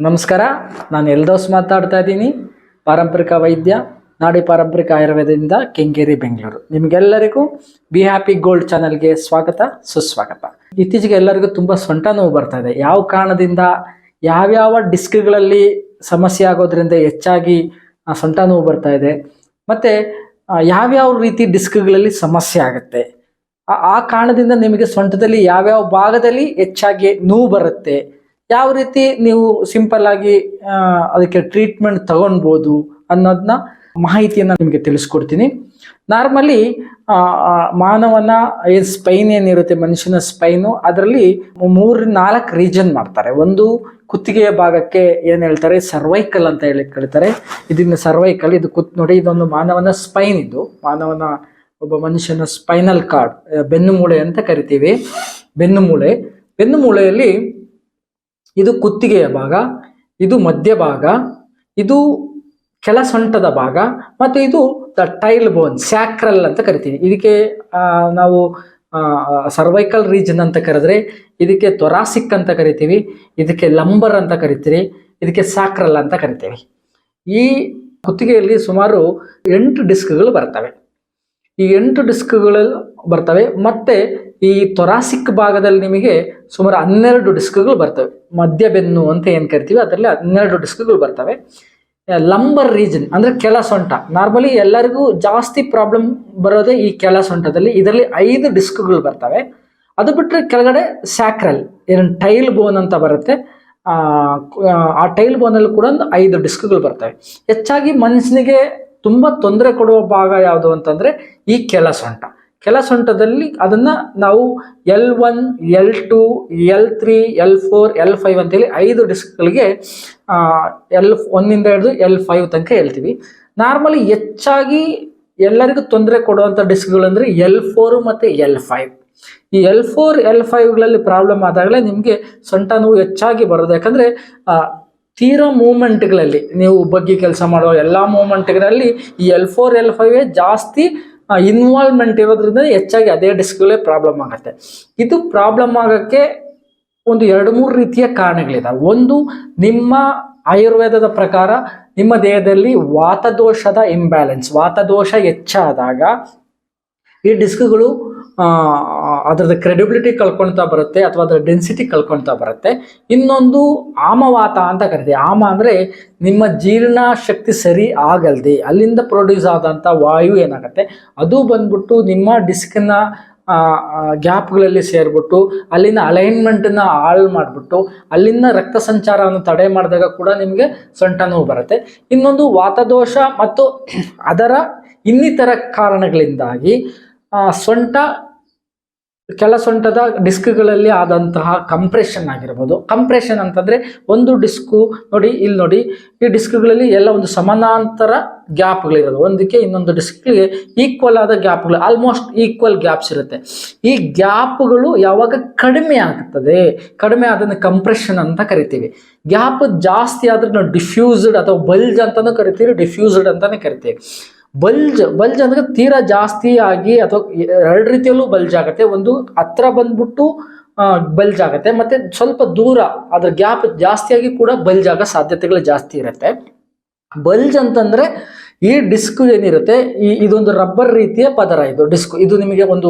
ನಮಸ್ಕಾರ. ನಾನು ಎಲ್ದೋಸ್ ಮಾತಾಡ್ತಾ ಇದ್ದೀನಿ. ಪಾರಂಪರಿಕ ವೈದ್ಯ, ನಾಡಿ ಪಾರಂಪರಿಕ ಆಯುರ್ವೇದದಿಂದ ಕೆಂಗೇರಿ, ಬೆಂಗಳೂರು. ನಿಮಗೆಲ್ಲರಿಗೂ ಬಿ ಹ್ಯಾಪಿ ಗೋಲ್ಡ್ ಚಾನಲ್ಗೆ ಸ್ವಾಗತ, ಸುಸ್ವಾಗತ. ಇತ್ತೀಚೆಗೆ ಎಲ್ಲರಿಗೂ ತುಂಬ ಸೊಂಟ ನೋವು ಬರ್ತಾ ಇದೆ. ಯಾವ ಕಾರಣದಿಂದ, ಯಾವ್ಯಾವ ಡಿಸ್ಕ್ಗಳಲ್ಲಿ ಸಮಸ್ಯೆ ಆಗೋದ್ರಿಂದ ಹೆಚ್ಚಾಗಿ ಸೊಂಟ ನೋವು ಬರ್ತಾ ಇದೆ. ಮತ್ತು ಯಾವ್ಯಾವ ರೀತಿ ಡಿಸ್ಕ್ಗಳಲ್ಲಿ ಸಮಸ್ಯೆ ಆಗುತ್ತೆ. ಆ- ಕಾರಣದಿಂದ ನಿಮಗೆ ಸೊಂಟದಲ್ಲಿ ಯಾವ್ಯಾವ ಭಾಗದಲ್ಲಿ ಹೆಚ್ಚಾಗಿ ನೋವು ಬರುತ್ತೆ. ಯಾವ ರೀತಿ ನೀವು ಸಿಂಪಲ್ ಆಗಿ ಅದಕ್ಕೆ ಟ್ರೀಟ್ಮೆಂಟ್ ತಗೊಳ್ಬೋದು ಅನ್ನೋದನ್ನ ಮಾಹಿತಿಯನ್ನು ನಿಮಗೆ ತಿಳಿಸ್ಕೊಡ್ತೀನಿ. ನಾರ್ಮಲಿ ಮಾನವನ ಏನು ಸ್ಪೈನ್ ಏನಿರುತ್ತೆ, ಮನುಷ್ಯನ ಸ್ಪೈನು ಅದರಲ್ಲಿ ಮೂರು ನಾಲ್ಕು ರೀಜನ್ ಮಾಡ್ತಾರೆ. ಒಂದು ಕುತ್ತಿಗೆಯ ಭಾಗಕ್ಕೆ ಏನು ಹೇಳ್ತಾರೆ ಸರ್ವೈಕಲ್ ಅಂತ ಹೇಳಿ ಕರೀತಾರೆ. ಇದನ್ನ ಸರ್ವೈಕಲ್ ಇದು ಕುತ್, ನೋಡಿ, ಇದೊಂದು ಮಾನವನ ಸ್ಪೈನ್ ಇದು. ಮಾನವನ ಒಬ್ಬ ಮನುಷ್ಯನ ಸ್ಪೈನಲ್ ಕಾರ್ಡ್ ಬೆನ್ನು ಮೂಳೆ ಅಂತ ಕರಿತೀವಿ. ಬೆನ್ನು ಮೂಳೆ ಬೆನ್ನು ಮೂಳೆಯಲ್ಲಿ ಇದು ಕುತ್ತಿಗೆಯ ಭಾಗ, ಇದು ಮಧ್ಯಭಾಗ ಇದು ಕೆಳ ಸೊಂಟದ ಭಾಗ, ಮತ್ತು ಇದು ದ ಟೈಲ್ ಬೋನ್ ಸ್ಯಾಕ್ರಲ್ ಅಂತ ಕರಿತೀವಿ ಇದಕ್ಕೆ ನಾವು ಸರ್ವೈಕಲ್ ರೀಜನ್ ಅಂತ ಕರೆದ್ರೆ ಇದಕ್ಕೆ ತೊರಾಸಿಕ್ ಅಂತ ಕರಿತೀವಿ, ಇದಕ್ಕೆ ಲಂಬರ್ ಅಂತ ಕರಿತೀವಿ ಇದಕ್ಕೆ ಸ್ಯಾಕ್ರಲ್ ಅಂತ ಕರಿತೀವಿ. ಈ ಕುತ್ತಿಗೆಯಲ್ಲಿ ಸುಮಾರು ಎಂಟು ಡಿಸ್ಕ್ಗಳು ಬರ್ತವೆ. ಈ ಎಂಟು ಡಿಸ್ಕ್ಗಳು ಬರ್ತವೆ, ಮತ್ತೆ ಈ ತೊರಾಸಿಕ್ ಭಾಗದಲ್ಲಿ ನಿಮಗೆ ಸುಮಾರು ಹನ್ನೆರಡು ಡಿಸ್ಕ್ಗಳು ಬರ್ತವೆ. ಮಧ್ಯ ಬೆನ್ನು ಅಂತ ಏನು ಕರಿತೀವಿ ಅದರಲ್ಲಿ ಹನ್ನೆರಡು ಡಿಸ್ಕ್ಗಳು ಬರ್ತವೆ. ಲಂಬರ್ ರೀಜನ್ ಅಂದ್ರೆ ಕೆಳ ಸೊಂಟ. ನಾರ್ಮಲಿ ಎಲ್ಲರಿಗೂ ಜಾಸ್ತಿ ಪ್ರಾಬ್ಲಮ್ ಬರೋದೇ ಈ ಕೆಳ ಸೊಂಟದಲ್ಲಿ. ಇದರಲ್ಲಿ ಐದು ಡಿಸ್ಕ್ಗಳು ಬರ್ತವೆ. ಅದು ಬಿಟ್ಟರೆ ಕೆಳಗಡೆ ಸ್ಯಾಕ್ರಲ್ ಏನು ಟೈಲ್ ಬೋನ್ ಅಂತ ಬರುತ್ತೆ. ಆ, ಆ ಟೈಲ್ ಬೋನಲ್ಲಿ ಕೂಡ ಒಂದು ಐದು ಡಿಸ್ಕ್ಗಳು ಬರ್ತವೆ. ಹೆಚ್ಚಾಗಿ ಮನುಷ್ಯನಿಗೆ ತುಂಬ ತೊಂದರೆ ಕೊಡುವ ಭಾಗ ಯಾವುದು ಅಂತಂದ್ರೆ ಈ ಕೆಲ ಸೊಂಟ. ಕೆಳ ಸೊಂಟದಲ್ಲಿ ಅದನ್ನ ನಾವು L one L two L three L four L five ಅಂತೇಳಿ ಐದು ಡಿಸ್ಕ್ಗಳಿಗೆ ಎಲ್ ಒನ್ನಿಂದ ಹಿಡಿದು ಎಲ್ ಫೈವ್ ತನಕ ಹೇಳ್ತೀವಿ. ನಾರ್ಮಲಿ ಹೆಚ್ಚಾಗಿ ಎಲ್ಲರಿಗೂ ತೊಂದರೆ ಕೊಡುವಂಥ ಡಿಸ್ಕ್ಗಳು ಅಂದರೆ ಎಲ್ ಫೋರು ಮತ್ತು ಎಲ್ ಫೈವ್ ಈ ಎಲ್ ಫೋರ್ ಎಲ್ ಫೈವ್ಗಳಲ್ಲಿ ಪ್ರಾಬ್ಲಮ್ ಆದಾಗಲೇ ನಿಮಗೆ ಸೊಂಟ ನೋವು ಹೆಚ್ಚಾಗಿ ಬರೋದು. ಯಾಕಂದರೆ ತೀರಾ ಮೂಮೆಂಟ್ಗಳಲ್ಲಿ ನೀವು ಬಗ್ಗಿ ಕೆಲಸ ಮಾಡುವ ಎಲ್ಲ ಮೂಮೆಂಟ್ಗಳಲ್ಲಿ ಈ ಎಲ್ ಫೋರ್ ಎಲ್ ಫೈವೇ ಜಾಸ್ತಿ ಇನ್ವಾಲ್ವ್ಮೆಂಟ್ ಇರೋದ್ರಿಂದ ಹೆಚ್ಚಾಗಿ ಅದೇ ಡಿಸ್ಕ್ಗಳೇ ಪ್ರಾಬ್ಲಮ್ ಆಗುತ್ತೆ. ಇದು ಪ್ರಾಬ್ಲಮ್ ಆಗೋಕ್ಕೆ ಒಂದು ಎರಡು ಮೂರು ರೀತಿಯ ಕಾರಣಗಳಿದಾವೆ. ಒಂದು, ನಿಮ್ಮ ಆಯುರ್ವೇದದ ಪ್ರಕಾರ ನಿಮ್ಮ ದೇಹದಲ್ಲಿ ವಾತದೋಷದ ಇಂಬ್ಯಾಲೆನ್ಸ್ ವಾತದೋಷ ಹೆಚ್ಚಾದಾಗ ಈ ಡಿಸ್ಕ್ಗಳು ಅದರದ ಕ್ರೆಡಿಬಿಲಿಟಿ ಕಳ್ಕೊಳ್ತಾ ಬರುತ್ತೆ ಅಥವಾ ಅದರ ಡೆನ್ಸಿಟಿ ಕಳ್ಕೊಳ್ತಾ ಬರುತ್ತೆ. ಇನ್ನೊಂದು ಆಮವಾತ ಅಂತ ಕರಿತೀವಿ ಆಮ ಅಂದರೆ ನಿಮ್ಮ ಜೀರ್ಣ ಶಕ್ತಿ ಸರಿ ಆಗಲ್ದೆ, ಅಲ್ಲಿಂದ ಪ್ರೊಡ್ಯೂಸ್ ಆದಂಥ ವಾಯು ಏನಾಗುತ್ತೆ? ಅದು ಬಂದ್ಬಿಟ್ಟು ನಿಮ್ಮ ಡಿಸ್ಕನ್ನ ಗ್ಯಾಪ್ಗಳಲ್ಲಿ ಸೇರಿಬಿಟ್ಟು, ಅಲ್ಲಿನ ಅಲೈನ್ಮೆಂಟನ್ನ ಹಾಳು ಮಾಡಿಬಿಟ್ಟು ಅಲ್ಲಿನ ರಕ್ತ ಸಂಚಾರವನ್ನು ತಡೆ ಮಾಡಿದಾಗ ಕೂಡ ನಿಮಗೆ ಸೊಂಟ ನೋವು ಬರುತ್ತೆ. ಇನ್ನೊಂದು ವಾತದೋಷ ಮತ್ತು ಅದರ ಇನ್ನಿತರ ಕಾರಣಗಳಿಂದಾಗಿ ಸೊಂಟ ಕೆಳ ಸೊಂಟದ ಡಿಸ್ಕ್ಗಳಲ್ಲಿ ಆದಂತಹ ಕಂಪ್ರೆಷನ್ ಆಗಿರ್ಬೋದು. ಕಂಪ್ರೆಷನ್ ಅಂತಂದರೆ ಒಂದು ಡಿಸ್ಕು ನೋಡಿ, ಇಲ್ಲಿ ನೋಡಿ, ಈ ಡಿಸ್ಕ್ಗಳಲ್ಲಿ ಎಲ್ಲ ಒಂದು ಸಮಾನಾಂತರ ಗ್ಯಾಪ್ಗಳಿರೋದು. ಒಂದಕ್ಕೆ ಇನ್ನೊಂದು ಡಿಸ್ಕ್ಗೆ ಈಕ್ವಲ್ ಆದ ಗ್ಯಾಪ್ಗಳು ಆಲ್ಮೋಸ್ಟ್ ಈಕ್ವಲ್ ಗ್ಯಾಪ್ಸ್ ಇರುತ್ತೆ. ಈ ಗ್ಯಾಪ್ಗಳು ಯಾವಾಗ ಕಡಿಮೆ ಆಗ್ತದೆ, ಕಡಿಮೆ ಆದನ್ನು ಕಂಪ್ರೆಷನ್ ಅಂತ ಕರಿತೀವಿ. ಗ್ಯಾಪ್ ಜಾಸ್ತಿ ಆದರೆ ನಾವು ಡಿಫ್ಯೂಸ್ಡ್ ಅಥವಾ ಬಲ್ಜ್ ಅಂತಲೂ ಕರಿತೀವಿ ಡಿಫ್ಯೂಸ್ಡ್ ಅಂತಲೇ ಕರಿತೀವಿ. ಬಲ್ಜ್ ಬಲ್ಜ್ ಅಂದ್ರೆ ತೀರಾ ಜಾಸ್ತಿ ಆಗಿ ಅಥವಾ ಎರಡು ರೀತಿಯಲ್ಲೂ ಬಲ್ಜ್ ಆಗುತ್ತೆ. ಒಂದು ಹತ್ರ ಬಂದ್ಬಿಟ್ಟು ಬಲ್ಜ್ ಆಗುತ್ತೆ. ಮತ್ತೆ ಸ್ವಲ್ಪ ದೂರ, ಅದ್ರ ಗ್ಯಾಪ್ ಜಾಸ್ತಿಯಾಗಿ ಕೂಡ ಬಲ್ಜ್ ಆಗೋ ಸಾಧ್ಯತೆಗಳು ಜಾಸ್ತಿ ಇರುತ್ತೆ. ಬಲ್ಜ್ ಅಂತಂದ್ರೆ ಈ ಡಿಸ್ಕ್ ಏನಿರುತ್ತೆ, ಈ ಇದೊಂದು ರಬ್ಬರ್ ರೀತಿಯ ಪದರ ಇದು ಡಿಸ್ಕ್. ಇದು ನಿಮಗೆ ಒಂದು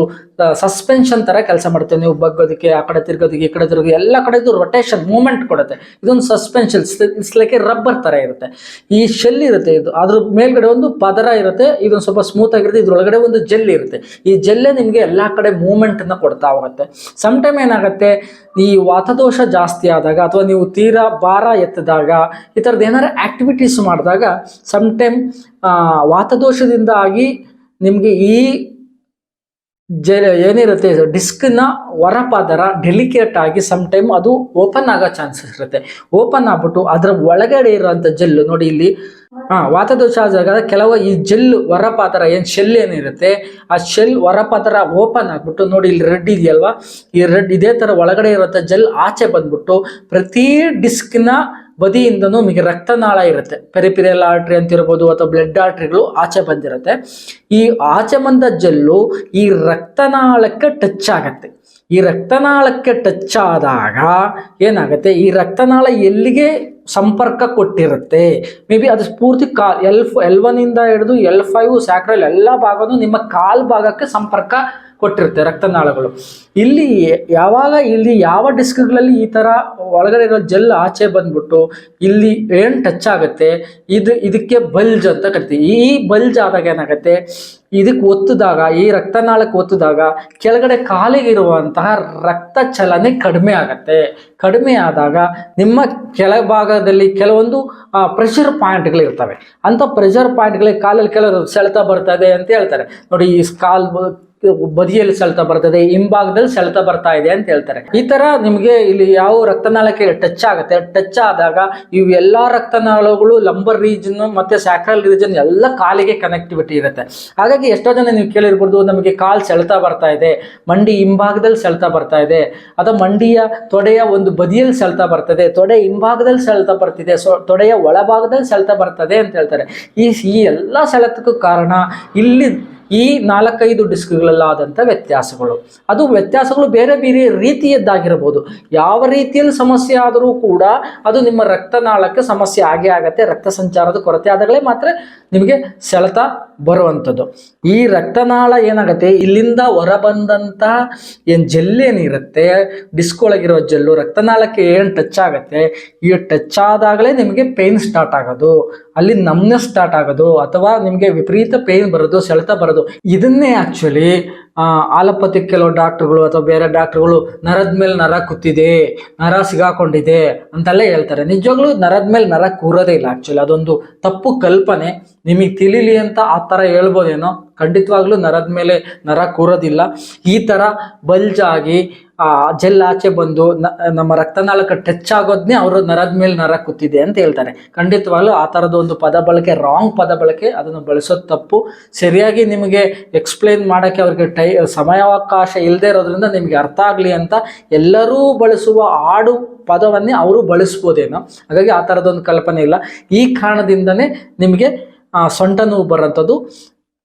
ಸಸ್ಪೆನ್ಷನ್ ತರ ಕೆಲಸ ಮಾಡುತ್ತೆ. ನೀವು ಬಗ್ಗೋದಕ್ಕೆ, ಆ ಕಡೆ ತಿರ್ಗೋದಕ್ಕೆ, ಈ ಕಡೆ ತಿರುಗಿ ಎಲ್ಲ ಕಡೆ ಇದು ರೊಟೇಷನ್ ಮೂವ್ಮೆಂಟ್ ಕೊಡುತ್ತೆ. ಇದೊಂದು ಸಸ್ಪೆನ್ಷನ್ ಇಟ್ಸ್ ಲೈಕ್ ರಬ್ಬರ್ ತರ ಇರುತ್ತೆ. ಈ ಶೆಲ್ ಇರುತ್ತೆ ಇದು. ಅದ್ರ ಮೇಲ್ಗಡೆ ಒಂದು ಪದರ ಇರುತ್ತೆ, ಇದೊಂದು ಸ್ವಲ್ಪ ಸ್ಮೂತ್ ಆಗಿರುತ್ತೆ, ಇದ್ರೊಳಗಡೆ ಒಂದು ಜೆಲ್ ಇರುತ್ತೆ. ಈ ಜೆಲ್ಲೇ ನಿಮಗೆ ಎಲ್ಲ ಕಡೆ ಮೂವ್ಮೆಂಟ್ನ ಕೊಡ್ತಾ ಹೋಗುತ್ತೆ. ಸಮ್ ಟೈಮ್ ಏನಾಗುತ್ತೆ ಈ ವಾತದೋಷ ಜಾಸ್ತಿ ಆದಾಗ ಅಥವಾ ನೀವು ತೀರಾ ಭಾರ ಎತ್ತಿದಾಗ, ಈ ಥರದ್ದು ಏನಾದ್ರೂ ಆ್ಯಕ್ಟಿವಿಟೀಸ್ ಮಾಡಿದಾಗ ಸಮ್ ಟೈಮ್ ವಾತದೋಷದಿಂದಾಗಿ ನಿಮಗೆ ಈ ಜೆ, ಏನಿರುತ್ತೆ ಡಿಸ್ಕ್ನ ಹೊರಪಾದರ ಡೆಲಿಕೇಟ್ ಆಗಿ ಸಮ್ ಟೈಮ್ ಅದು ಓಪನ್ ಆಗೋ ಚಾನ್ಸಸ್ ಇರುತ್ತೆ. ಓಪನ್ ಆಗ್ಬಿಟ್ಟು ಅದರ ಒಳಗಡೆ ಇರುವಂಥ ಜೆಲ್ಲು ನೋಡಿ ಇಲ್ಲಿ. ಹಾಂ, ವಾತದೋಷ ಆದಾಗ ಕೆಲವು ಈ ಜೆಲ್ ಹೊರಪಾತರ ಏನು ಶೆಲ್ ಏನಿರುತ್ತೆ, ಆ ಶೆಲ್ ಹೊರಪಾತರ ಓಪನ್ ಆಗ್ಬಿಟ್ಟು ನೋಡಿ ಇಲ್ಲಿ ರೆಡ್ ಇದೆಯಲ್ವಾ? ಈ ರೆಡ್ ಇದೇ ಥರ ಒಳಗಡೆ ಇರುವಂಥ ಜೆಲ್ ಆಚೆ ಬಂದ್ಬಿಟ್ಟು ಪ್ರತಿ ಡಿಸ್ಕ್ನ ಬದಿಯಿಂದನೂ ನಿಮಗೆ ರಕ್ತನಾಳ ಇರುತ್ತೆ. ಪೆರಿಪಿರಿಯಲ್ ಆರ್ಟ್ರಿ ಅಂತ ಇರ್ಬೋದು ಅಥವಾ ಬ್ಲಡ್ ಆರ್ಟ್ರಿಗಳು ಆಚೆ ಬಂದಿರುತ್ತೆ. ಈ ಆಚೆ ಬಂದ ಜಲ್ಲು ಈ ರಕ್ತನಾಳಕ್ಕೆ ಟಚ್ ಆಗತ್ತೆ. ಈ ರಕ್ತನಾಳಕ್ಕೆ ಟಚ್ ಆದಾಗ ಏನಾಗುತ್ತೆ? ಈ ರಕ್ತನಾಳ ಎಲ್ಲಿಗೆ ಸಂಪರ್ಕ ಕೊಟ್ಟಿರುತ್ತೆ? ಮೇ ಬಿ ಅದು ಸ್ಫೂರ್ತಿ ಕಾಲ್ ಎಲ್ ಎಲ್ ಒನ್ನಿಂದ ಹಿಡಿದು ಎಲ್ ಫೈವ್ ಸ್ಯಾಕ್ರಲ್ ಎಲ್ಲ ಭಾಗನೂ ನಿಮ್ಮ ಕಾಲ್ ಭಾಗಕ್ಕೆ ಸಂಪರ್ಕ ಕೊಟ್ಟಿರುತ್ತೆ ರಕ್ತನಾಳಗಳು. ಇಲ್ಲಿ ಯಾವಾಗ ಇಲ್ಲಿ ಯಾವ ಡಿಸ್ಕ್ಗಳಲ್ಲಿ ಈ ಥರ ಒಳಗಡೆ ಇರೋ ಜೆಲ್ ಆಚೆ ಬಂದ್ಬಿಟ್ಟು ಇಲ್ಲಿ ಏನು ಟಚ್ ಆಗುತ್ತೆ, ಇದು ಇದಕ್ಕೆ ಬಲ್ಜ್ ಅಂತ ಕರಿತೀವಿ. ಈ ಬಲ್ಜ್ ಆದಾಗ ಏನಾಗುತ್ತೆ, ಇದಕ್ಕೆ ಒತ್ತಿದಾಗ, ಈ ರಕ್ತನಾಳಕ್ಕೆ ಒತ್ತಿದಾಗ ಕೆಳಗಡೆ ಕಾಲಿಗಿರುವಂತಹ ರಕ್ತ ಚಲನೆ ಕಡಿಮೆ ಆಗುತ್ತೆ. ಕಡಿಮೆ ಆದಾಗ ನಿಮ್ಮ ಕೆಳಭಾಗದಲ್ಲಿ ಕೆಲವೊಂದು ಪ್ರೆಷರ್ ಪಾಯಿಂಟ್ಗಳಿರ್ತವೆ ಅಂಥ ಪ್ರೆಷರ್ ಪಾಯಿಂಟ್ಗಳಿಗೆ ಕಾಲಲ್ಲಿ ಕೆಲವರು ಸೆಳೆತ ಬರ್ತದೆ ಅಂತ ಹೇಳ್ತಾರೆ. ನೋಡಿ ಈ ಕಾಲ್ ಬದಿಯಲ್ಲಿ ಸೆಳೆತ ಬರ್ತದೆ, ಹಿಂಭಾಗದಲ್ಲಿ ಸೆಳೆತ ಬರ್ತಾ ಇದೆ ಅಂತ ಹೇಳ್ತಾರೆ. ಈ ತರ ನಿಮಗೆ ಇಲ್ಲಿ ಯಾವ ರಕ್ತನಾಳಕ್ಕೆ ಟಚ್ ಆಗುತ್ತೆ? ಟಚ್ ಆದಾಗ ಇವೆಲ್ಲ ರಕ್ತನಾಳಗಳು ಲಂಬರ್ ರೀಜನ್ ಮತ್ತೆ ಸ್ಯಾಕ್ರಲ್ ರೀಜನ್ ಎಲ್ಲ ಕಾಲಿಗೆ ಕನೆಕ್ಟಿವಿಟಿ ಇರುತ್ತೆ. ಹಾಗಾಗಿ ಎಷ್ಟೋ ಜನ ನೀವು ಕೇಳಿರ್ಬೋದು, ನಮಗೆ ಕಾಲು ಸೆಳೆತ ಬರ್ತಾ ಇದೆ, ಮಂಡಿ ಹಿಂಭಾಗದಲ್ಲಿ ಸೆಳೆತ ಬರ್ತಾ ಇದೆ, ಅಥವಾ ಮಂಡಿಯ ತೊಡೆಯ ಒಂದು ಬದಿಯಲ್ಲಿ ಸೆಳೆತ ಬರ್ತದೆ, ತೊಡೆ ಹಿಂಭಾಗದಲ್ಲಿ ಸೆಳೆತ ಬರ್ತಿದೆ, ಸೊ, ತೊಡೆಯ ಒಳಭಾಗದಲ್ಲಿ ಸೆಳೆತ ಬರ್ತದೆ ಅಂತ ಹೇಳ್ತಾರೆ. ಈ ಈ ಎಲ್ಲ ಸೆಳೆತಕ್ಕೂ ಕಾರಣ ಇಲ್ಲಿ ಈ ನಾಲ್ಕೈದು ಡಿಸ್ಕ್ಗಳಲ್ಲಾದಂಥ ವ್ಯತ್ಯಾಸಗಳು. ಅದು ವ್ಯತ್ಯಾಸಗಳು ಬೇರೆ ಬೇರೆ ರೀತಿಯದ್ದಾಗಿರಬಹುದು. ಯಾವ ರೀತಿಯಲ್ಲಿ ಸಮಸ್ಯೆ ಆದರೂ ಕೂಡ ಅದು ನಿಮ್ಮ ರಕ್ತನಾಳಕ್ಕೆ ಸಮಸ್ಯೆ ಆಗೇ ಆಗತ್ತೆ. ರಕ್ತ ಸಂಚಾರದ ಕೊರತೆ ಆದಾಗಲೇ ಮಾತ್ರ ನಿಮಗೆ ಸೆಳೆತ ಬರುವಂಥದ್ದು. ಈ ರಕ್ತನಾಳ ಏನಾಗುತ್ತೆ? ಇಲ್ಲಿಂದ ಹೊರಬಂದಂಥ ಏನು ಜೆಲ್ಲೇನಿರುತ್ತೆ ಡಿಸ್ಕ್ ಒಳಗಿರೋ ಜೆಲ್ಲು ರಕ್ತನಾಳಕ್ಕೆ ಏನು ಟಚ್ ಆಗುತ್ತೆ? ಈ ಟಚ್ ಆದಾಗಲೇ ನಿಮಗೆ ಪೇಯ್ನ್ ಸ್ಟಾರ್ಟ್ ಆಗೋದು. ಅಲ್ಲಿ ನಮ್ನೆ ಸ್ಟಾರ್ಟ್ ಆಗೋದು. ಅಥವಾ ನಿಮಗೆ ವಿಪರೀತ ಪೇಯ್ನ್ ಬರೋದು, ಸೆಳೆತ ಬರೋದು. ಇದನ್ನೇ ಆ್ಯಕ್ಚುಲಿ ಆಲೋಪತಿ ಕೆಲವು ಡಾಕ್ಟ್ರುಗಳು ಅಥವಾ ಬೇರೆ ಡಾಕ್ಟ್ರುಗಳು ನರದ ಮೇಲೆ ನರ ಕೂತಿದೆ, ನರ ಸಿಗಾಕೊಂಡಿದೆ ಅಂತೆಲ್ಲ ಹೇಳ್ತಾರೆ. ನಿಜವಾಗ್ಲೂ ನರದ ಮೇಲೆ ನರ ಕೂರೋದೇ ಇಲ್ಲ ಆ್ಯಕ್ಚುಲಿ ಅದೊಂದು ತಪ್ಪು ಕಲ್ಪನೆ. ನಿಮಗೆ ತಿಳಿಲಿ ಅಂತ ಆ ಥರ ಹೇಳ್ಬೋದೇನೋ. ಖಂಡಿತವಾಗ್ಲೂ ನರದ ಮೇಲೆ ನರ ಕೂರೋದಿಲ್ಲ. ಈ ಥರ ಬಲ್ಜ್ ಆಗಿ ಆ, ಜೆಲ್ ಆಚೆ ಬಂದು ನಮ್ಮ ರಕ್ತನಾಳಕ ಟಚ್ ಆಗೋದನ್ನೇ ಅವರು ನರದ ಮೇಲೆ ನರ ಕೂತಿದೆ ಅಂತ ಹೇಳ್ತಾರೆ. ಖಂಡಿತವಾಗ್ಲೂ ಆ ಥರದ ಒಂದು ಪದ ಬಳಕೆ ರಾಂಗ್ ಪದ ಬಳಕೆ ಅದನ್ನು ಬಳಸೋದು ತಪ್ಪು. ಸರಿಯಾಗಿ ನಿಮಗೆ ಎಕ್ಸ್ಪ್ಲೈನ್ ಮಾಡೋಕ್ಕೆ ಅವ್ರಿಗೆ ಟೈ, ಸಮಯಾವಕಾಶ ಇಲ್ಲದೆ ಇರೋದ್ರಿಂದ ನಿಮಗೆ ಅರ್ಥ ಆಗಲಿ ಅಂತ ಎಲ್ಲರೂ ಬಳಸುವ ಆಡು ಪದವನ್ನೇ ಅವರು ಬಳಸ್ಬೋದೇನೋ. ಹಾಗಾಗಿ ಆ ಥರದೊಂದು ಕಲ್ಪನೆ ಇಲ್ಲ. ಈ ಕಾರಣದಿಂದನೇ ನಿಮಗೆ ಸೊಂಟ ನೋವು ಬರೋಂಥದ್ದು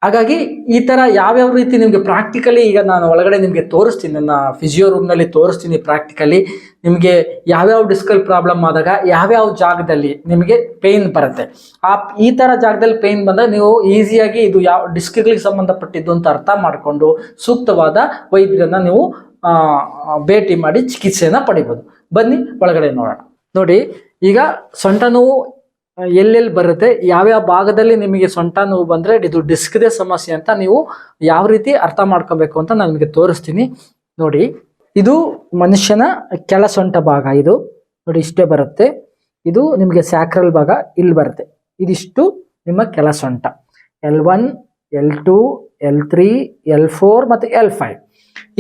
ಹಾಗಾಗಿ ಈ ಥರ ಯಾವ್ಯಾವ ರೀತಿ ನಿಮಗೆ ಪ್ರಾಕ್ಟಿಕಲಿ ಈಗ ನಾನು ಒಳಗಡೆ ನಿಮಗೆ ತೋರಿಸ್ತೀನಿ, ನನ್ನ ಫಿಸಿಯೋ ರೂಮ್ನಲ್ಲಿ ತೋರಿಸ್ತೀನಿ ಪ್ರಾಕ್ಟಿಕಲಿ ನಿಮಗೆ ಯಾವ್ಯಾವ ಡಿಸ್ಕಲ್ ಪ್ರಾಬ್ಲಮ್ ಆದಾಗ ಯಾವ್ಯಾವ ಜಾಗದಲ್ಲಿ ನಿಮಗೆ ಪೇಯ್ನ್ ಬರುತ್ತೆ. ಆ ಈ ಥರ ಜಾಗದಲ್ಲಿ ಪೇಯ್ನ್ ಬಂದಾಗ ನೀವು ಈಸಿಯಾಗಿ ಇದು ಯಾವ ಡಿಸ್ಕ್ಗಳಿಗೆ ಸಂಬಂಧಪಟ್ಟಿದ್ದು ಅಂತ ಅರ್ಥ ಮಾಡಿಕೊಂಡು ಸೂಕ್ತವಾದ ವೈದ್ಯರನ್ನ ನೀವು ಭೇಟಿ ಮಾಡಿ ಚಿಕಿತ್ಸೆಯನ್ನು ಪಡಿಬೋದು. ಬನ್ನಿ, ಒಳಗಡೆ ನೋಡೋಣ. ನೋಡಿ, ಈಗ ಸೊಂಟ ನೋವು ಎಲ್ಲೆಲ್ಲಿ ಬರುತ್ತೆ, ಯಾವ್ಯಾವ ಭಾಗದಲ್ಲಿ ನಿಮಗೆ ಸೊಂಟ ನೋವು ಬಂದರೆ ಇದು ಡಿಸ್ಕ್ದೇ ಸಮಸ್ಯೆ ಅಂತ ನೀವು ಯಾವ ರೀತಿ ಅರ್ಥ ಮಾಡ್ಕೋಬೇಕು ಅಂತ ನಾನು ನಿಮಗೆ ತೋರಿಸ್ತೀನಿ. ನೋಡಿ, ಇದು ಮನುಷ್ಯನ ಕೆಳ ಸೊಂಟ ಭಾಗ ಇದು. ನೋಡಿ, ಇಷ್ಟೇ ಬರುತ್ತೆ. ಇದು ನಿಮಗೆ ಸ್ಯಾಕ್ರಲ್ ಭಾಗ ಇಲ್ಲಿ ಬರುತ್ತೆ. ಇದಿಷ್ಟು ನಿಮ್ಮ ಕೆಳ ಸೊಂಟ. L one L two L three L four ಮತ್ತು ಎಲ್ ಫೈವ್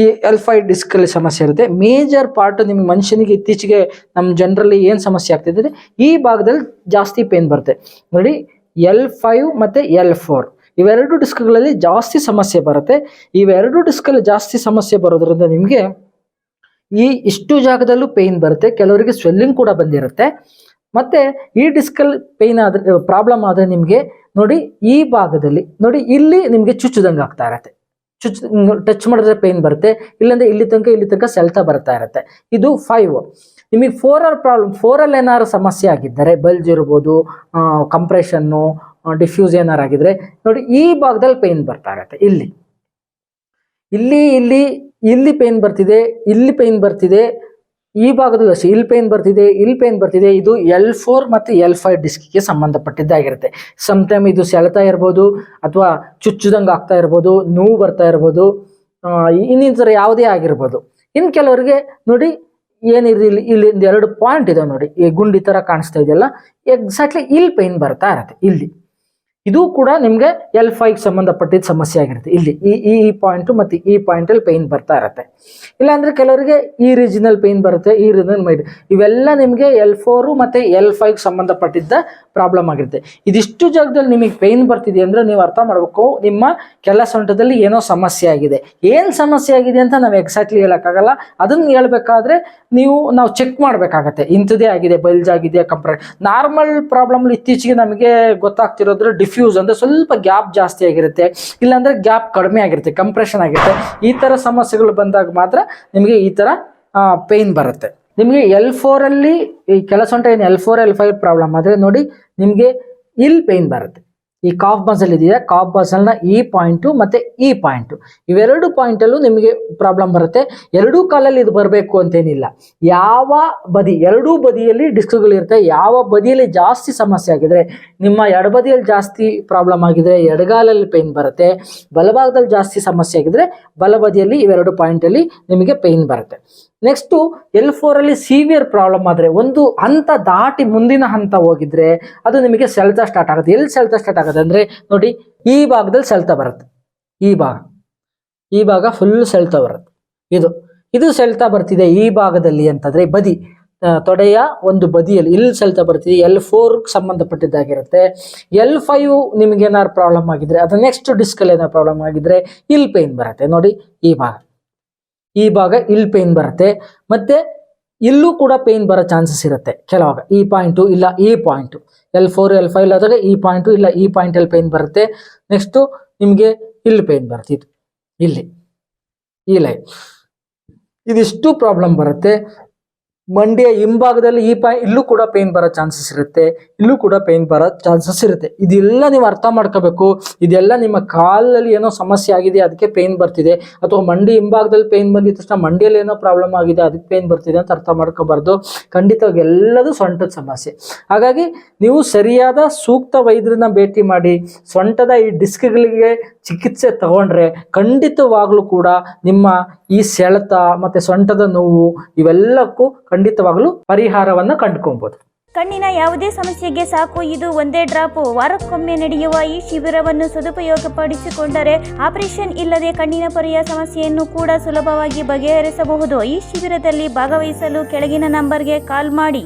ಈ ಎಲ್ ಫೈವ್ ಡಿಸ್ಕಲ್ಲಿ ಸಮಸ್ಯೆ ಇರುತ್ತೆ. ಮೇಜರ್ ಪಾರ್ಟ್ ನಿಮ್ಮ ಮನುಷ್ಯನಿಗೆ ಇತ್ತೀಚೆಗೆ ನಮ್ಮ ಜನರಲ್ಲಿ ಏನು ಸಮಸ್ಯೆ ಆಗ್ತಿದೆ ಈ ಭಾಗದಲ್ಲಿ ಜಾಸ್ತಿ ಪೇನ್ ಬರುತ್ತೆ. ನೋಡಿ ಎಲ್ ಫೈವ್ ಮತ್ತು ಎಲ್ ಫೋರ್ ಇವೆರಡು ಡಿಸ್ಕ್ಗಳಲ್ಲಿ ಜಾಸ್ತಿ ಸಮಸ್ಯೆ ಬರುತ್ತೆ. ಇವೆರಡು ಡಿಸ್ಕಲ್ಲಿ ಜಾಸ್ತಿ ಸಮಸ್ಯೆ ಬರೋದ್ರಿಂದ ನಿಮಗೆ ಈ ಇಷ್ಟು ಜಾಗದಲ್ಲೂ ಪೇಯ್ನ್ ಬರುತ್ತೆ. ಕೆಲವರಿಗೆ ಸ್ವೆಲ್ಲಿಂಗ್ ಕೂಡ ಬಂದಿರುತ್ತೆ. ಮತ್ತೆ ಈ ಡಿಸ್ಕಲ್ಲಿ ಪೇಯ್ನ್ ಆದರೆ ಪ್ರಾಬ್ಲಮ್ ಆದರೆ ನಿಮಗೆ ನೋಡಿ ಈ ಭಾಗದಲ್ಲಿ ನೋಡಿ ಇಲ್ಲಿ ನಿಮಗೆ ಚುಚ್ಚುದಂಗೆ ಆಗ್ತಾ ಇರತ್ತೆ. ಚುಚ್ ಟಚ್ ಮಾಡಿದ್ರೆ ಪೇನ್ ಬರುತ್ತೆ, ಇಲ್ಲಂದ್ರೆ ಇಲ್ಲಿ ತನಕ ಇಲ್ಲಿ ತನಕ ಸೆಳೆತ ಬರ್ತಾ ಇರುತ್ತೆ. ಇದು ಫೈವ್ ನಿಮಗೆ ಫೋರ್ ಆರ್ ಪ್ರಾಬ್ಲಮ್ ಫೋರಲ್ಲಿ ಏನಾದ್ರು ಸಮಸ್ಯೆ ಆಗಿದ್ದರೆ ಬಲ್ಜ್ ಇರ್ಬೋದು ಕಂಪ್ರೆಷನ್ನು ಡಿಫ್ಯೂಸ್ ಏನಾರು ಆಗಿದ್ರೆ ನೋಡಿ ಈ ಭಾಗದಲ್ಲಿ ಪೇನ್ ಬರ್ತಾ ಇರತ್ತೆ. ಇಲ್ಲಿ ಇಲ್ಲಿ ಇಲ್ಲಿ ಇಲ್ಲಿ ಪೇನ್ ಬರ್ತಿದೆ, ಇಲ್ಲಿ ಪೇನ್ ಬರ್ತಿದೆ ಈ ಭಾಗದ ವ್ಯವಸ್ಥೆ ಇಲ್ ಪೇನ್ ಬರ್ತಿದೆ ಇಲ್ ಪೇನ್ ಬರ್ತಿದೆ, ಇದು ಎಲ್ ಫೋರ್ ಮತ್ತು ಎಲ್ ಫೈವ್ ಡಿಸ್ಕ್ಗೆ ಸಂಬಂಧಪಟ್ಟಿದ್ದಾಗಿರುತ್ತೆ. ಟೈಮ್ ಇದು ಸೆಳೆತಾ ಇರ್ಬೋದು, ಅಥವಾ ಚುಚ್ಚುದಂಗೆ ಆಗ್ತಾ ಇರ್ಬೋದು, ನೋವು ಬರ್ತಾ ಇರ್ಬೋದು ಇನ್ನಿತರ ಯಾವುದೇ ಆಗಿರ್ಬೋದು. ಇನ್ನು ಕೆಲವರಿಗೆ ನೋಡಿ ಏನಿದೆ ಇಲ್ಲಿ ಇಲ್ಲಿ ಒಂದು ಎರಡು ಪಾಯಿಂಟ್ ಇದೆ ನೋಡಿ, ಈ ಗುಂಡಿ ಥರ ಕಾಣಿಸ್ತಾ ಇದೆಯಲ್ಲ ಎಕ್ಸಾಕ್ಟ್ಲಿ ಇಲ್ ಪೇನ್ ಬರ್ತಾ ಇರತ್ತೆ ಇಲ್ಲಿ. ಇದು ಕೂಡ ನಿಮಗೆ ಎಲ್ ಫೈವ್ ಸಂಬಂಧಪಟ್ಟಿದ್ದ ಸಮಸ್ಯೆ ಆಗಿರುತ್ತೆ. ಇಲ್ಲಿ ಈ ಈ ಈ ಮತ್ತೆ ಈ ಪಾಯಿಂಟಲ್ಲಿ ಪೈನ್ ಬರ್ತಾ ಇರುತ್ತೆ. ಇಲ್ಲಾಂದರೆ ಕೆಲವರಿಗೆ ಈ ರೀಜನಲ್ ಪೇಯ್ನ್ ಬರುತ್ತೆ, ಈ ರೀಜನಲ್ ಮೈಡ್ ಇವೆಲ್ಲ ನಿಮಗೆ ಎಲ್ ಫೋರು ಮತ್ತೆ ಎಲ್ ಫೈವ್ ಸಂಬಂಧಪಟ್ಟಿದ್ದ ಪ್ರಾಬ್ಲಮ್ ಆಗಿರುತ್ತೆ. ಇದಿಷ್ಟು ಜಾಗದಲ್ಲಿ ನಿಮಗೆ ಪೈನ್ ಬರ್ತಿದೆ ಅಂದ್ರೆ ನೀವು ಅರ್ಥ ಮಾಡಬೇಕು, ನಿಮ್ಮ ಕೆಲಸ ಸೊಂಟದಲ್ಲಿ ಏನೋ ಸಮಸ್ಯೆ ಆಗಿದೆ. ಏನು ಸಮಸ್ಯೆ ಆಗಿದೆ ಅಂತ ನಾವು ಎಕ್ಸಾಕ್ಟ್ಲಿ ಹೇಳೋಕ್ಕಾಗಲ್ಲ. ಅದನ್ನ ಹೇಳ್ಬೇಕಾದ್ರೆ ನೀವು, ನಾವು ಚೆಕ್ ಮಾಡ್ಬೇಕಾಗತ್ತೆ. ಇಂಥದ್ದೇ ಆಗಿದೆ ಬಲ್ಜ್ ಆಗಿದೆ ಕಂಪ್ರೆ ನಾರ್ಮಲ್ ಪ್ರಾಬ್ಲಮ್ ಇತ್ತೀಚೆಗೆ ನಮಗೆ ಗೊತ್ತಾಗ್ತಿರೋದ್ರೆ ಡಿಫ್ ಡಿಫ್ಯೂಸ್ ಅಂದ್ರೆ ಸ್ವಲ್ಪ ಗ್ಯಾಪ್ ಜಾಸ್ತಿ ಆಗಿರುತ್ತೆ. ಇಲ್ಲಾಂದರೆ ಗ್ಯಾಪ್ ಕಡಿಮೆ ಆಗಿರುತ್ತೆ ಕಂಪ್ರೆಷನ್ ಆಗಿರುತ್ತೆ. ಈ ತರ ಸಮಸ್ಯೆಗಳು ಬಂದಾಗ ಮಾತ್ರ ನಿಮಗೆ ಈ ತರ ಪೇನ್ ಬರುತ್ತೆ. ನಿಮಗೆ ಎಲ್ ಫೋರಲ್ಲಿ ಈ ಕೆಲಸ ಏನು? L four L five problem ಆದರೆ ನೋಡಿ ನಿಮಗೆ ಇಲ್ ಪೇನ್ ಬರುತ್ತೆ. ಈ ಕಾಫ್ ಮಸಲ್ ಇದೆಯಾ? ಕಾಫ್ ಮಸಲ್ನ ಈ ಪಾಯಿಂಟು ಮತ್ತೆ ಈ ಪಾಯಿಂಟು ಇವೆರಡು ಪಾಯಿಂಟಲ್ಲೂ ನಿಮಗೆ ಪ್ರಾಬ್ಲಮ್ ಬರುತ್ತೆ. ಎರಡೂ ಕಾಲಲ್ಲಿ ಇದು ಬರಬೇಕು ಅಂತೇನಿಲ್ಲ. ಯಾವ ಬದಿ, ಎರಡೂ ಬದಿಯಲ್ಲಿ ಡಿಸ್ಕ್ಗಳಿರುತ್ತೆ ಯಾವ ಬದಿಯಲ್ಲಿ ಜಾಸ್ತಿ ಸಮಸ್ಯೆ ಆಗಿದ್ರೆ, ನಿಮ್ಮ ಎಡಬದಿಯಲ್ಲಿ ಜಾಸ್ತಿ ಪ್ರಾಬ್ಲಮ್ ಆಗಿದರೆ, ಎಡಗಾಲಲ್ಲಿ ಪೇಯ್ನ್ ಬರುತ್ತೆ. ಬಲಭಾಗದಲ್ಲಿ ಜಾಸ್ತಿ ಸಮಸ್ಯೆ ಆಗಿದ್ರೆ, ಬಲಬದಿಯಲ್ಲಿ ಇವೆರಡು ಪಾಯಿಂಟಲ್ಲಿ ನಿಮಗೆ ಪೇನ್ ಬರುತ್ತೆ. ನೆಕ್ಸ್ಟು ಎಲ್ ಫೋರಲ್ಲಿ ಸೀವಿಯರ್ ಪ್ರಾಬ್ಲಮ್ ಆದರೆ, ಒಂದು ಹಂತ ದಾಟಿ ಮುಂದಿನ ಹಂತ ಹೋಗಿದ್ರೆ, ಅದು ನಿಮಗೆ ಸೆಳೆತ ಸ್ಟಾರ್ಟ್ ಆಗುತ್ತೆ. ಎಲ್ಲಿ ಸೆಳೆತ ಸ್ಟಾರ್ಟ್ ಆಗುತ್ತೆ ಅಂದರೆ, ನೋಡಿ, ಈ ಭಾಗದಲ್ಲಿ ಸೆಳೆತ ಬರುತ್ತೆ. ಈ ಭಾಗ. ಈ ಭಾಗ ಫುಲ್ ಸೆಳೆತ ಬರುತ್ತೆ. ಇದು. ಇದು ಸೆಳೆತ ಬರ್ತಿದೆ ಈ ಭಾಗದಲ್ಲಿ ಅಂತಂದ್ರೆ ಬದಿ. ತೊಡೆಯ ಒಂದು ಬದಿಯಲ್ಲಿ, ಇಲ್ಲಿ ಸೆಳೆತ ಬರ್ತಿದೆ. ಎಲ್ ಫೋರ್ಗೆ ಸಂಬಂಧಪಟ್ಟಿದ್ದಾಗಿರುತ್ತೆ. ಎಲ್ ಫೈವ್ ನಿಮ್ಗೆ ಏನಾದ್ರು ಪ್ರಾಬ್ಲಮ್ ಆಗಿದ್ರೆ ಅದು ನೆಕ್ಸ್ಟ್ ಡಿಸ್ಕಲ್ಲಿ ಏನಾದ್ರು ಪ್ರಾಬ್ಲಮ್ ಆಗಿದ್ರೆ, ಇಲ್ಲಿ ಪೇನ್ ಬರುತ್ತೆ. ನೋಡಿ, ಈ ಭಾಗ. ಈ ಭಾಗ ಇಲ್ಲಿ ಪೇನ್ ಬರುತ್ತೆ. ಮತ್ತೆ ಇಲ್ಲೂ ಕೂಡ ಪೇನ್ ಬರೋ ಚಾನ್ಸಸ್ ಇರುತ್ತೆ. ಕೆಲವಾಗ ಈ ಪಾಯಿಂಟು ಇಲ್ಲ ಈ point L four L five ಆದಾಗ ಈ ಪಾಯಿಂಟು ಇಲ್ಲ, ಈ ಪಾಯಿಂಟಲ್ಲಿ ಪೇನ್ ಬರುತ್ತೆ. ನೆಕ್ಸ್ಟು ನಿಮಗೆ ಇಲ್ಲಿ ಪೇನ್ ಬರುತ್ತೆ. ಇದು ಇಲ್ಲಿ. ಈ ಲೈನ್ ಇದಿಷ್ಟು ಪ್ರಾಬ್ಲಮ್ ಬರುತ್ತೆ. ಮಂಡಿಯ ಹಿಂಭಾಗದಲ್ಲಿ ಈ ಪಾಯ್ ಇಲ್ಲೂ ಕೂಡ ಪೇನ್ ಬರೋ ಚಾನ್ಸಸ್ ಇರುತ್ತೆ. ಇಲ್ಲೂ ಕೂಡ ಪೇನ್ ಬರೋ ಚಾನ್ಸಸ್ ಇರುತ್ತೆ. ಇದೆಲ್ಲ ನೀವು ಅರ್ಥ ಮಾಡ್ಕೋಬೇಕು. ಇದೆಲ್ಲ ನಿಮ್ಮ ಕಾಲಲ್ಲಿ ಏನೋ ಸಮಸ್ಯೆ ಆಗಿದೆ, ಅದಕ್ಕೆ ಪೇನ್ ಬರ್ತಿದೆ. ಅಥವಾ ಮಂಡಿ ಹಿಂಭಾಗದಲ್ಲಿ ಪೇನ್ ಬಂದಿದ ತಕ್ಷಣ ಮಂಡಿಯಲ್ಲಿ ಏನೋ ಪ್ರಾಬ್ಲಮ್ ಆಗಿದೆ, ಅದಕ್ಕೆ ಪೇನ್ ಬರ್ತಿದೆ ಅಂತ ಅರ್ಥ ಮಾಡ್ಕೋಬಾರ್ದು. ಖಂಡಿತವಾಗಿ ಎಲ್ಲದೂ ಸೊಂಟದ ಸಮಸ್ಯೆ. ಹಾಗಾಗಿ ನೀವು ಸರಿಯಾದ ಸೂಕ್ತ ವೈದ್ಯರನ್ನ ಭೇಟಿ ಮಾಡಿ ಸೊಂಟದ ಈ ಡಿಸ್ಕ್ಗಳಿಗೆ ಚಿಕಿತ್ಸೆ ತಗೊಂಡ್ರೆ ಖಂಡಿತವಾಗ್ಲೂ ಕೂಡ ನಿಮ್ಮ ಈ ಸೆಳೆತ, ಮತ್ತೆ ಸೊಂಟದ ನೋವು ಇವೆಲ್ಲಕ್ಕೂ ಖಂಡಿತವಾಗ್ಲೂ ಪರಿಹಾರವನ್ನ ಕಂಡುಕೊಬಹುದು ಕಣ್ಣಿನ ಯಾವುದೇ ಸಮಸ್ಯೆಗೆ ಸಾಕು, ಇದು ಒಂದೇ ಡ್ರಾಪ್. ವಾರಕ್ಕೊಮ್ಮೆ ನಡೆಯುವ ಈ ಶಿಬಿರವನ್ನು ಸದುಪಯೋಗಪಡಿಸಿಕೊಂಡರೆ ಆಪರೇಷನ್ ಇಲ್ಲದೆ ಕಣ್ಣಿನ ಪೊರೆಯ ಸಮಸ್ಯೆಯನ್ನು ಕೂಡ ಸುಲಭವಾಗಿ ಬಗೆಹರಿಸಬಹುದು. ಈ ಶಿಬಿರದಲ್ಲಿ ಭಾಗವಹಿಸಲು ಕೆಳಗಿನ ನಂಬರ್ಗೆ ಕಾಲ್ ಮಾಡಿ.